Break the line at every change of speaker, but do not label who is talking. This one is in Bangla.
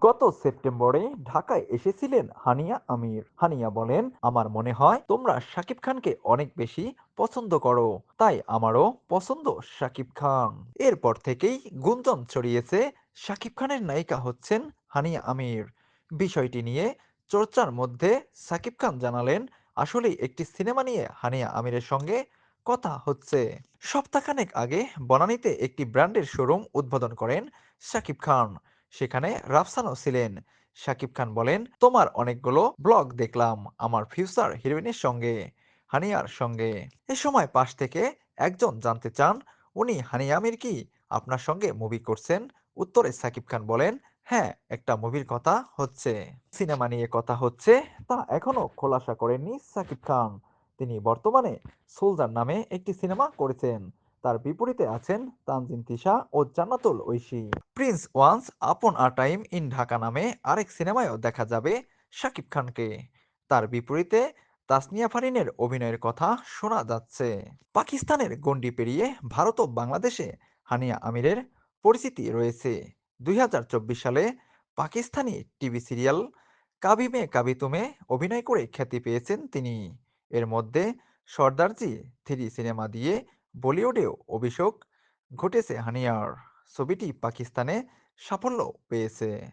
গত সেপ্টেম্বরে ঢাকায় এসেছিলেন হানিয়া আমির। হানিয়া বলেন, আমার মনে হয় তোমরা শাকিব খানকে অনেক বেশি পছন্দ করো। তাই আমারও পছন্দ শাকিব খান। এরপর থেকেই গুঞ্জন ছড়িয়েছে শাকিব খানের নায়িকা হচ্ছেন হানিয়া আমির। বিষয়টি নিয়ে চর্চার মধ্যে শাকিব খান জানালেন আসলে একটি সিনেমা নিয়ে হানিয়া আমিরের সঙ্গে কথা হচ্ছে। সপ্তাহখানেক আগে বনানীতে একটি ব্র্যান্ডের শোরুম উদ্বোধন করেন শাকিব খান। সেখানে রাফসানও ছিলেন। শাকিব খান বলেন, তোমার অনেকগুলো ব্লগ দেখলাম, আমার ফিউচার হিরোইনের সঙ্গে, হানিয়ার সঙ্গে। এ সময় পাশ থেকে একজন জানতে চান, উনি হানিয়া আমির কি? আপনার সঙ্গে মুভি করছেন? উত্তরে সাকিব খান বলেন হ্যাঁ একটা মুভির কথা হচ্ছে। সিনেমা নিয়ে কথা হচ্ছে, তা এখনও খোলাসা করেননি সাকিব খান। তিনি বর্তমানে সোলজার নামে একটি সিনেমা করেছেন। তার বিপরীতে আছেন তানজিন তিশা ও Jannatul Oishee. Prince once upon a time in Dhaka নামে আরেক সিনেমায়ও দেখা যাবে শাকিব খানকে। তার বিপরীতে তাসনিয়া ফারিনের অভিনয়ের কথা শোনা যাচ্ছে। পাকিস্তানের গণ্ডি পেরিয়ে ভারত ও বাংলাদেশে হানিয়া আমিরের পরিচিতি রয়েছে। দুই হাজার চব্বিশ সালে পাকিস্তানি টিভি সিরিয়াল কাবি মে কাবি তুমে অভিনয় করে খ্যাতি পেয়েছেন তিনি। এর মধ্যে সর্দারজি থ্রি সিনেমা দিয়ে বলিউডেও অভিষেক ঘটেছে হানিয়ার। ছবিটি পাকিস্তানে সাফল্য পেয়েছে।